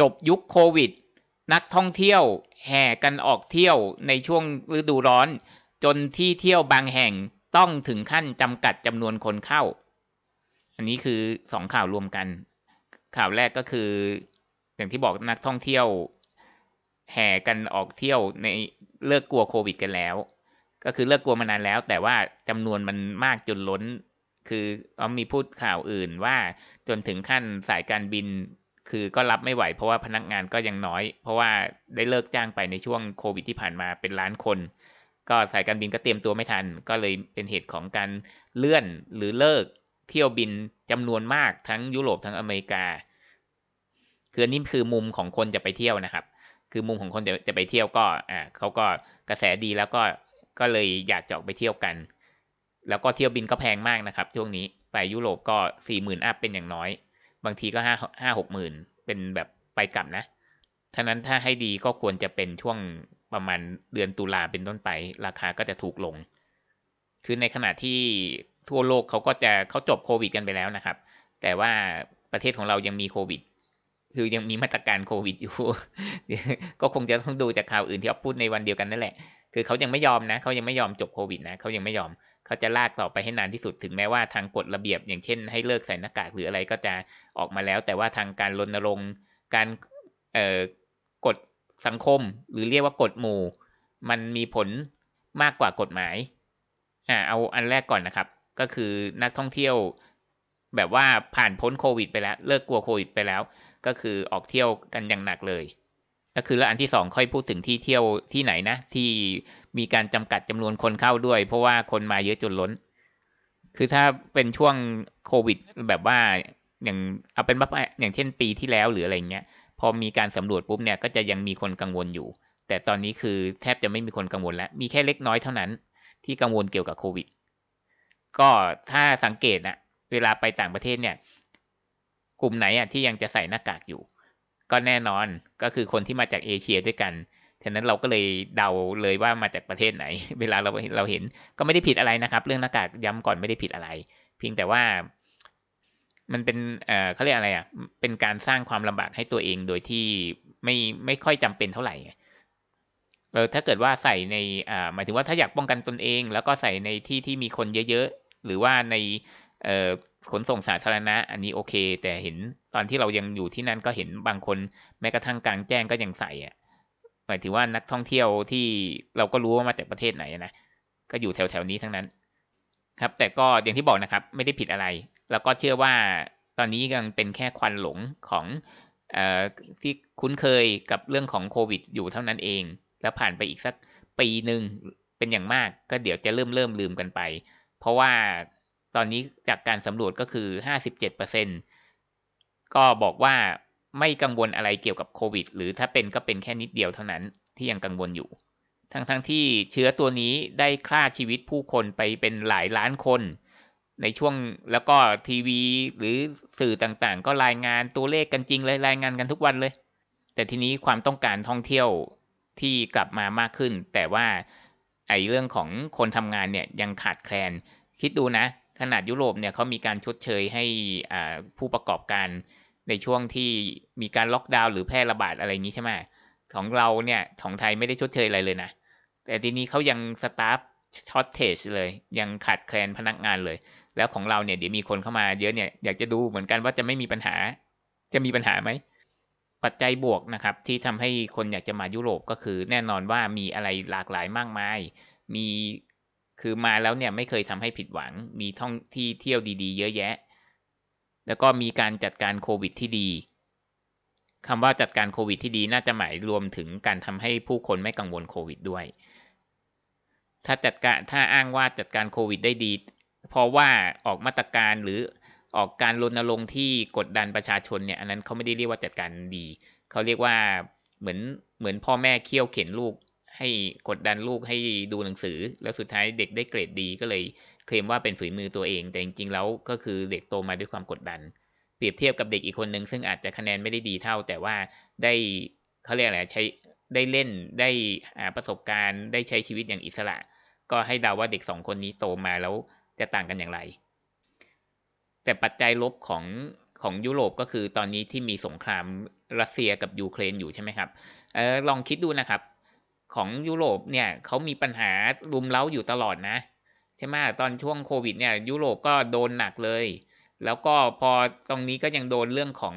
จบยุคโควิด นักท่องเที่ยวแห่กันออกเที่ยวในช่วงฤดูร้อน จนที่เที่ยวบางแห่งต้องถึงขั้นจำกัดจำนวนคนเข้า อันนี้คือสองข่าวรวมกัน ข่าวแรกก็คือ อย่างที่บอกนักท่องเที่ยว แห่กันออกเที่ยวในเลิกกลัวโควิดกันแล้ว ก็คือเลิกกลัวมานานแล้ว แต่ว่าจำนวนมันมากจนล้น คือเอามีพูดข่าวอื่นว่าจนถึงขั้นสายการบิน คือก็รับไม่ไหวเพราะว่าพนักงานก็ยังน้อย เพราะว่าได้เลิกจ้างไปในช่วงโควิดที่ผ่านมาเป็นล้านคน ก็สายการบินก็เตรียมตัวไม่ทัน ก็เลยเป็นเหตุของการเลื่อนหรือเลิกเที่ยวบินจำนวนมากทั้งยุโรปทั้งอเมริกา คืออันนี้คือมุมของคนจะไปเที่ยวนะครับ คือมุมของคนจะจะไปเที่ยวก็อ่าเขาก็กระแสดีแล้วก็ก็เลยอยากจะออกไปเที่ยวกัน แล้วก็เที่ยวบินก็แพงมากนะครับ ช่วงนี้ไปยุโรปก็สี่หมื่นอัพเป็นอย่างน้อย บางทีก็ห้าห้าหกหมื่นเป็นแบบไปกลับนะท่านั้นถ้าให้ดีก็ควรจะเป็นช่วงประมาณเดือนตุลาเป็นต้นไป ราคาก็จะถูกลง คือในขณะที่ทั่วโลกเขาก็จะเขาจบโควิดกันไปแล้วนะครับ แต่ว่าประเทศของเรายังมีโควิด คือยังมีมาตรการโควิดอยู่ ก็คงจะต้องดูจากข่าวอื่นที่เขาพูดในวันเดียวกันนั่นแหละ คือเขายังไม่ยอมนะเขายังไม่ยอมจบโควิดนะเขายังไม่ยอมเขาจะลากต่อไปให้นานที่สุดถึงแม้ว่าทางกฎระเบียบ อย่างเช่น ให้เลิกใส่หน้ากากหรืออะไรก็จะออกมาแล้ว แต่ว่าทางการรณรงค์การเอ่อกฎสังคม หรือเรียกว่ากฎหมู่ มันมีผลมากกว่ากฎหมายอ่าเอาอันแรกก่อนนะครับ ก็คือนักท่องเที่ยวแบบว่าผ่านพ้นโควิดไปแล้ว เลิกกลัวโควิดไปแล้ว ก็คือออกเที่ยวกันอย่างหนักเลย ก็คือแล้วอันที่สองค่อยพูดถึงที่เที่ยวที่ไหนนะ ที่มีการจำกัดจำนวนคนเข้าด้วย เพราะว่าคนมาเยอะจนล้น คือถ้าเป็นช่วงโควิดแบบว่าอย่างเอาเป็นว่าอย่างเช่นปีที่แล้วหรืออะไรเงี้ย พอมีการสำรวจปุ๊บเนี่ยก็จะยังมีคนกังวลอยู่ แต่ตอนนี้คือแทบจะไม่มีคนกังวลแล้ว มีแค่เล็กน้อยเท่านั้น ที่กังวลเกี่ยวกับโควิด ก็ถ้าสังเกตนะเวลาไปต่างประเทศเนี่ย กลุ่มไหนอะที่ยังจะใส่หน้ากากอยู่ ก็แน่นอนก็คือคนที่มาจากเอเชียด้วยกันฉะนั้นเราก็เลยเดาเลยว่ามาจากประเทศไหน เวลาเราเราเห็นก็ไม่ได้ผิดอะไรนะครับ เรื่องหน้ากากย้ำก่อนไม่ได้ผิดอะไร เพียงแต่ว่ามันเป็นเอ่อเขาเรียกอะไรอะ เป็นการสร้างความลำบากให้ตัวเองโดยที่ไม่ไม่ค่อยจำเป็นเท่าไหร่เออถ้าเกิดว่าใส่ในอ่าหมายถึงว่าถ้าอยากป้องกันตนเอง แล้วก็ใส่ในที่ที่มีคนเยอะๆ หรือว่าในเอ่อ ขนส่งสาธารณะ อันนี้โอเค แต่เห็นตอนที่เรายังอยู่ที่นั่นก็เห็นบางคนแม้กระทั่งกลางแจ้งก็ยังใส่อะหมายถึงว่านักท่องเที่ยวที่เราก็รู้ว่ามาจากประเทศไหนนะก็อยู่แถวๆนี้ทั้งนั้น ครับ แต่ก็อย่างที่บอกนะครับ ไม่ได้ผิดอะไร แล้วก็เชื่อว่าตอนนี้ยังเป็นแค่ควันหลงของอที่คุ้นเคยกับเรื่องของโควิด อยู่เท่านั้นเอง แล้วผ่านไปอีกสักปีหนึ่งเป็นอย่างมาก ก็เดี๋ยวจะเริ่มเริ่มลืมกันไป เพราะว่า ตอนนี้จากการสำรวจก็คือ 57%ก็บอกว่าไม่กังวลอะไรเกี่ยวกับโควิด หรือถ้าเป็นก็เป็นแค่นิดเดียวเท่านั้นที่ยังกังวลอยู่ ทั้งทั้งที่เชื้อตัวนี้ได้ฆ่าชีวิตผู้คนไปเป็นหลายล้านคน ในช่วงแล้วก็ทีวีหรือสื่อต่างๆ ก็รายงานตัวเลขกันจริงเลยรายงานกันทุกวันเลย แต่ทีนี้ความต้องการท่องเที่ยวที่กลับมามากขึ้น แต่ว่าไอ้เรื่องของคนทำงานเนี่ยยังขาดแคลน คิดดูนะ ขนาดยุโรปเนี่ยเขามีการชดเชยให้ผู้ประกอบการในช่วงที่มีการล็อกดาวน์หรือแพร่ระบาดอะไรนี้ใช่ไหมของเราเนี่ยของไทยไม่ได้ชดเชยอะไรเลยนะ แต่ทีนี้เขายังสตาฟช็อตเทจเลย ยังขาดแคลนพนักงานเลย แล้วของเราเนี่ยเดี๋ยวมีคนเข้ามาเยอะเนี่ยอยากจะดูเหมือนกันว่าจะไม่มีปัญหา จะมีปัญหาไหมปัจจัยบวกนะครับที่ทำให้คนอยากจะมายุโรปก็คือแน่นอนว่ามีอะไรหลากหลายมากมาย มี คือมาแล้วเนี่ยไม่เคยทำให้ผิดหวัง มีท่องที่เที่ยวดีๆ เยอะแยะ แล้วก็มีการจัดการโควิดที่ดีคำว่าจัดการโควิดที่ดีน่าจะหมายรวมถึงการทำให้ผู้คนไม่กังวลโควิดด้วย ถ้าจัดการถ้าอ้างว่าจัดการโควิดได้ดี เพราะว่าออกมาตรการหรือออกการรณรงค์ที่กดดันประชาชนเนี่ย อันนั้นเขาไม่ได้เรียกว่าจัดการดี เขาเรียกว่าเหมือนเหมือนพ่อแม่เคี่ยวเข็นลูก ให้กดดันลูกให้ดูหนังสือ แล้วสุดท้ายเด็กได้เกรดดีก็เลยเคลมว่าเป็นฝีมือตัวเอง แต่จริงๆแล้วก็คือเด็กโตมาด้วยความกดดัน เปรียบเทียบกับเด็กอีกคนหนึ่งซึ่งอาจจะคะแนนไม่ได้ดีเท่า แต่ว่าได้เขาเรียกอะไรใช้ได้เล่นได้หาประสบการณ์ได้ใช้ชีวิตอย่างอิสระ ก็ให้เดาว่าเด็กสองคนนี้โตมาแล้วจะต่างกันอย่างไร แต่ปัจจัยลบของของยุโรปก็คือตอนนี้ที่มีสงครามรัสเซียกับยูเครนอยู่ใช่ไหมครับออลองคิดดูนะครับ ของยุโรปเนี่ยเขามีปัญหารุมเร้าอยู่ตลอดนะ ใช่ไหมตอนช่วงโควิดเนี่ยยุโรปก็โดนหนักเลย แล้วก็พอตรงนี้ก็ยังโดนเรื่องของ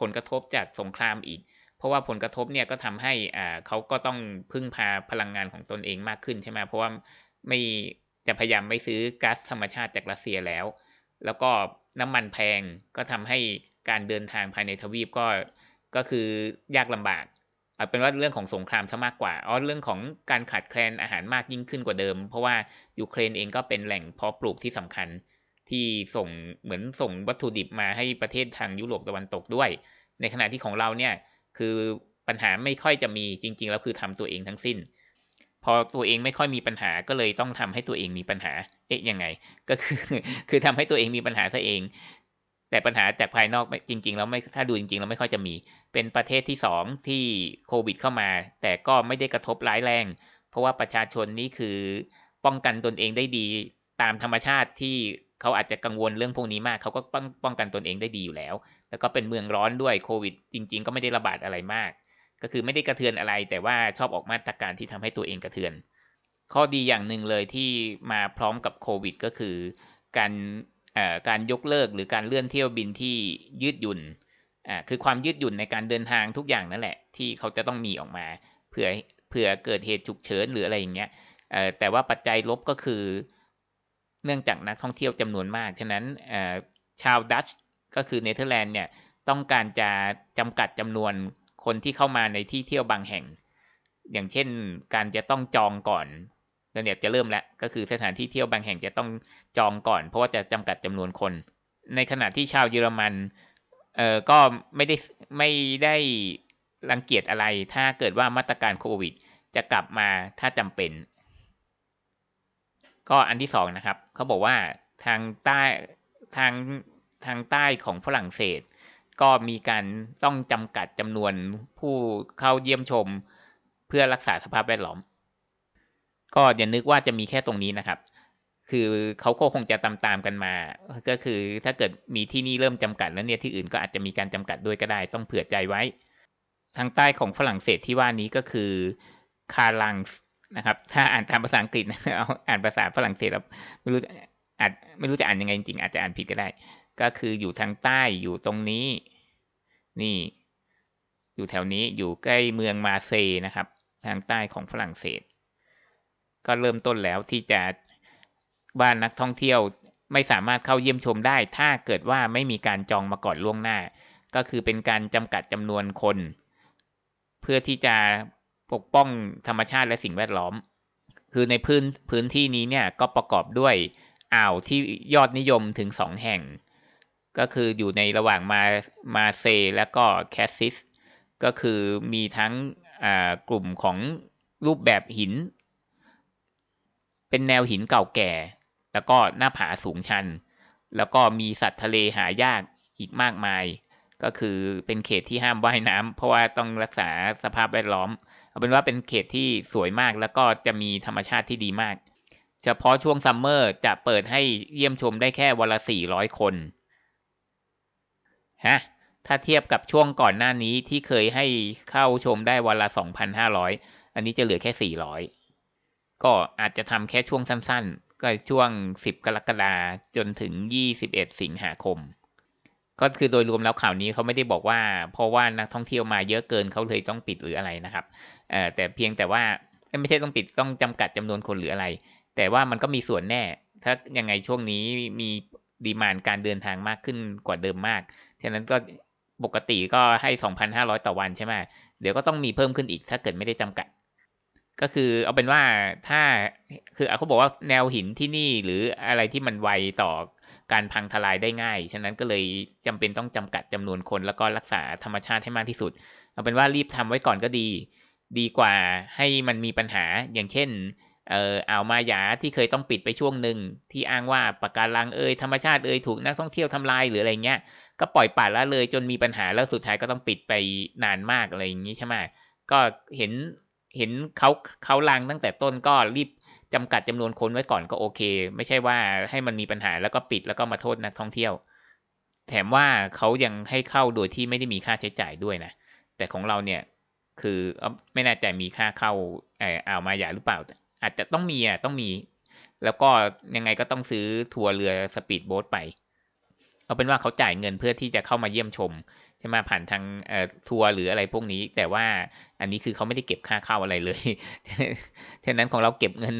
ผลกระทบจากสงครามอีก เพราะว่าผลกระทบเนี่ยก็ทำให้อ่าเขาก็ต้องพึ่งพาพลังงานของตนเองมากขึ้นใช่ไหมเพราะว่าไม่จะพยายามไม่ซื้อก๊าซธรรมชาติจากรัสเซียแล้ว แล้วก็น้ำมันแพงก็ทำให้การเดินทางภายในทวีปก็ก็คือยากลำบาก เอาเป็นว่าเรื่องของสงครามซะมากกว่าอ๋อเรื่องของการขาดแคลนอาหารมากยิ่งขึ้นกว่าเดิม เพราะว่ายูเครนเองก็เป็นแหล่งเพาะปลูกที่สำคัญ ที่ส่งเหมือนส่งวัตถุดิบมาให้ประเทศทางยุโรปตะวันตกด้วย ในขณะที่ของเราเนี่ยคือปัญหาไม่ค่อยจะมีจริง ๆ แล้วคือทำตัวเองทั้งสิ้น พอตัวเองไม่ค่อยมีปัญหาก็เลยต้องทำให้ตัวเองมีปัญหา เอ๊ะยังไง ก็คือคือทำให้ตัวเองมีปัญหาซะเอง แต่ปัญหาจากภายนอกจริงๆแล้วไม่ถ้าดูจริงๆแล้วไม่ค่อยจะมี เป็นประเทศที่สองที่โควิดเข้ามา แต่ก็ไม่ได้กระทบร้ายแรง เพราะว่าประชาชนนี่คือป้องกันตนเองได้ดีตามธรรมชาติที่เขาอาจจะกังวลเรื่องพวกนี้มาก เขาก็ป้องป้องกันตนเองได้ดีอยู่แล้ว แล้วก็เป็นเมืองร้อนด้วยโควิด จริง ๆ ก็ไม่ได้ระบาดอะไรมาก ก็คือไม่ได้กระเทือนอะไร แต่ว่าชอบออกมาตรการที่ทำให้ตัวเองกระเทือน ข้อดีอย่างหนึ่งเลยที่มาพร้อมกับโควิด ก็คือ การ การยกเลิกหรือการเลื่อนเที่ยวบินที่ยืดหยุ่นอ่าคือความยืดหยุ่นในการเดินทางทุกอย่างนั่นแหละ ที่เขาจะต้องมีออกมาเผื่อเผื่อเกิดเหตุฉุกเฉินหรืออะไรอย่างเงี้ยแต่ว่าปัจจัยลบก็คือ เนื่องจากนักท่องเที่ยวจำนวนมาก ฉะนั้นชาวดัตช์ก็คือเนเธอร์แลนด์เนี่ยต้องการจะจำกัดจำนวนคนที่เข้ามาในที่เที่ยวบางแห่ง อย่างเช่นการจะต้องจองก่อน เนี่ยจะเริ่มแล้วก็คือสถานที่เที่ยวบางแห่งจะต้องจองก่อน เพราะว่าจะจำกัดจำนวนคน ในขณะที่ชาวเยอรมันเอ่อก็ไม่ได้ไม่ได้รังเกียจอะไร ถ้าเกิดว่ามาตรการโควิด จะกลับมาถ้าจำเป็น ก็อันที่สองนะครับเขาบอกว่าทางใต้ทางทางใต้ของฝรั่งเศส ก็มีการต้องจำกัดจำนวนผู้เข้าเยี่ยมชม เพื่อรักษาสภาพแวดล้อม ก็อย่านึกว่าจะมีแค่ตรงนี้นะครับ คือเขาก็คงจะตามตามกันมา ก็คือถ้าเกิดมีที่นี่เริ่มจำกัดแล้วเนี่ยที่อื่นก็อาจจะมีการจำกัดด้วยก็ได้ ต้องเผื่อใจไว้ ทางใต้ของฝรั่งเศสที่ว่านี้ก็คือคาลังส์นะครับ ถ้าอ่านตามภาษาอังกฤษเอาอ่านภาษาฝรั่งเศสแล้วไม่รู้อาจไม่รู้จะอ่านยังไงจริงๆอาจจะอ่านผิดก็ได้ ก็คืออยู่ทางใต้อยู่ตรงนี้ นี่ อยู่แถวนี้อยู่ใกล้เมืองมาเซนะครับ ทางใต้ของฝรั่งเศส ก็เริ่มต้นแล้วที่จะบ้านนักท่องเที่ยวไม่สามารถเข้าเยี่ยมชมได้ ถ้าเกิดว่าไม่มีการจองมาก่อนล่วงหน้า ก็คือเป็นการจำกัดจำนวนคน เพื่อที่จะปกป้องธรรมชาติและสิ่งแวดล้อม คือในพื้นพื้นที่นี้เนี่ยก็ประกอบด้วยอ่าวที่ยอดนิยมถึงสองแห่ง ก็คืออยู่ในระหว่างมามาเซและก็แคสซิสก็คือมีทั้งกลุ่มของรูปแบบหิน เป็นแนวหินเก่าแก่ แล้วก็หน้าผาสูงชัน แล้วก็มีสัตว์ทะเลหายากอีกมากมาย ก็คือเป็นเขตที่ห้ามว่ายน้ำเพราะว่าต้องรักษาสภาพแวดล้อม เอาเป็นว่าเป็นเขตที่สวยมาก แล้วก็จะมีธรรมชาติที่ดีมาก เฉพาะช่วงซัมเมอร์จะเปิดให้เยี่ยมชมได้แค่วันละสี่ร้อยคนฮะถ้าเทียบกับช่วงก่อนหน้านี้ที่เคยให้เข้าชมได้วันละสองพันห้าร้อยอันนี้จะเหลือแค่สี่ร้อย ก็อาจจะทำแค่ช่วงสั้นๆ ก็ช่วงสิบกรกฎาจนถึงยี่สิบเอ็ดสิงหาคม ก็คือโดยรวมแล้วข่าวนี้เขาไม่ได้บอกว่า เพราะว่านักท่องเที่ยวมาเยอะเกินเขาเลยต้องปิดหรืออะไรนะครับแต่เพียงแต่ว่าไม่ใช่ต้องปิดต้องจำกัดจำนวนคนหรืออะไร แต่ว่ามันก็มีส่วนแน่ ถ้ายังไงช่วงนี้มีดีมานการเดินทางมากขึ้นกว่าเดิมมาก ฉะนั้นก็ปกติก็ให้ 2,500 ต่อวันใช่ไหมเดี๋ยวก็ต้องมีเพิ่มขึ้นอีกถ้าเกิดไม่ได้จำกัด ก็คือเอาเป็นว่าถ้าคือเขาบอกว่าแนวหินที่นี่หรืออะไรที่มันไวต่อการพังทลายได้ง่าย ฉะนั้นก็เลยจำเป็นต้องจำกัดจำนวนคนแล้วก็รักษาธรรมชาติให้มากที่สุด เอาเป็นว่ารีบทำไว้ก่อนก็ดี ดีกว่าให้มันมีปัญหาอย่างเช่นเอ่ออ่าวมายาที่เคยต้องปิดไปช่วงหนึ่งที่อ้างว่าปะการังเอยธรรมชาติเอยถูกนักท่องเที่ยวทำลายหรืออะไรเงี้ยก็ปล่อยป่าละเลยจนมีปัญหาแล้วสุดท้ายก็ต้องปิดไปนานมากอะไรอย่างนี้ใช่ไหมก็เห็น เห็นเขาเขาลังตั้งแต่ต้นก็รีบจำกัดจำนวนคนไว้ก่อนก็โอเค ไม่ใช่ว่าให้มันมีปัญหาแล้วก็ปิดแล้วก็มาโทษนักท่องเที่ยว แถมว่าเขายังให้เข้าโดยที่ไม่ได้มีค่าใช้จ่ายด้วยนะ แต่ของเราเนี่ยคือไม่แน่ใจมีค่าเข้าเอออ่าวมาหยาหรือเปล่า อาจจะต้องมีอะต้องมี แล้วก็ยังไงก็ต้องซื้อทัวร์เรือสปีดโบ๊ทไป เอาเป็นว่าเขาจ่ายเงินเพื่อที่จะเข้ามาเยี่ยมชมใช่ไหมผ่านทางทัวร์หรืออะไรพวกนี้ แต่ว่าอันนี้คือเขาไม่ได้เก็บค่าเข้าอะไรเลยฉะนั้นของเราเก็บเงิน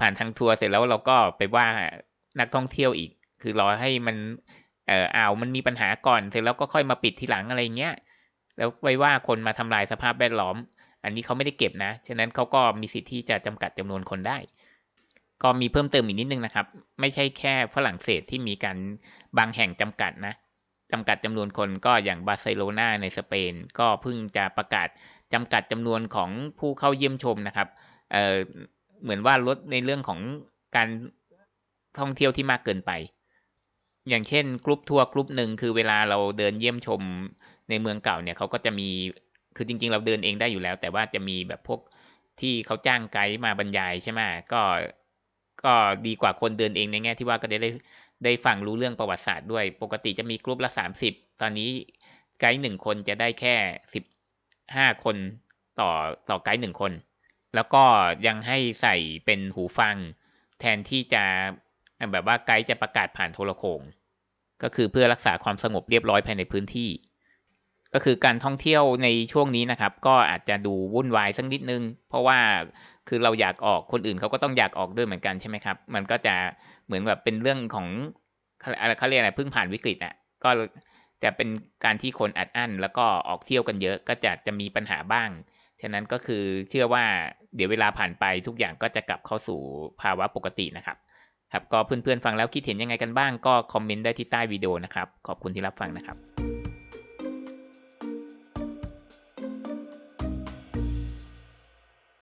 ผ่านทางทัวร์เสร็จแล้วเราก็ไปว่านักท่องเที่ยวอีก คือรอให้มันเอ่ออ่าวมันมีปัญหาก่อนเสร็จแล้วก็ค่อยมาปิดทีหลังอะไรเงี้ยแล้วไว้ว่าคนมาทำลายสภาพแวดล้อม อันนี้เขาไม่ได้เก็บนะ ฉะนั้นเขาก็มีสิทธิ์ที่จะจำกัดจำนวนคนได้ ก็มีเพิ่มเติมอีกนิดนึงนะครับ ไม่ใช่แค่ฝรั่งเศสที่มีการบางแห่งจำกัดนะจำกัดจำนวนคนก็อย่างบาร์เซโลนาในสเปน ก็เพิ่งจะประกาศจำกัดจำนวนของผู้เข้าเยี่ยมชมนะครับเเหมือนว่าลดในเรื่องของการท่องเที่ยวที่มากเกินไป อย่างเช่นกรุ๊ปทัวร์กรุ๊ปหนึ่งคือเวลาเราเดินเยี่ยมชมในเมืองเก่าเนี่ยเขาก็จะมีคือจริง ๆ เราเดินเองได้อยู่แล้ว แต่ว่าจะมีแบบพวกที่เขาจ้างไกด์มาบรรยายใช่ไหมก็ ก็ดีกว่าคนเดินเองในแง่ที่ว่าก็จะได้ได้ฟังรู้เรื่องประวัติศาสตร์ด้วย ปกติจะมีกรุ๊ปละสามสิบตอนนี้ไกด์หนึ่งคนจะได้แค่สิบห้าคนต่อต่อไกด์หนึ่งคน แล้วก็ยังให้ใส่เป็นหูฟัง แทนที่จะแบบว่าไกด์จะประกาศผ่านโทรโขงก็คือเพื่อรักษาความสงบเรียบร้อยภายในพื้นที่ ก็คือการท่องเที่ยวในช่วงนี้นะครับ ก็อาจจะดูวุ่นวายสักนิดนึง เพราะว่าคือเราอยากออกคนอื่นเขาก็ต้องอยากออกด้วยเหมือนกันใช่ไหมครับ มันก็จะเหมือนแบบเป็นเรื่องของอะไรเขาเรียกอะไรเพิ่งผ่านวิกฤตอะก็จะเป็นการที่คนอัดอั้น แล้วก็ออกเที่ยวกันเยอะก็จะจะมีปัญหาบ้าง ฉะนั้นก็คือเชื่อว่าเดี๋ยวเวลาผ่านไปทุกอย่างก็จะกลับเข้าสู่ภาวะปกตินะครับ ครับก็เพื่อนๆฟังแล้วคิดเห็นยังไงกันบ้างก็คอมเมนต์ได้ที่ใต้วิดีโอนะครับ ขอบคุณที่รับฟังนะครับ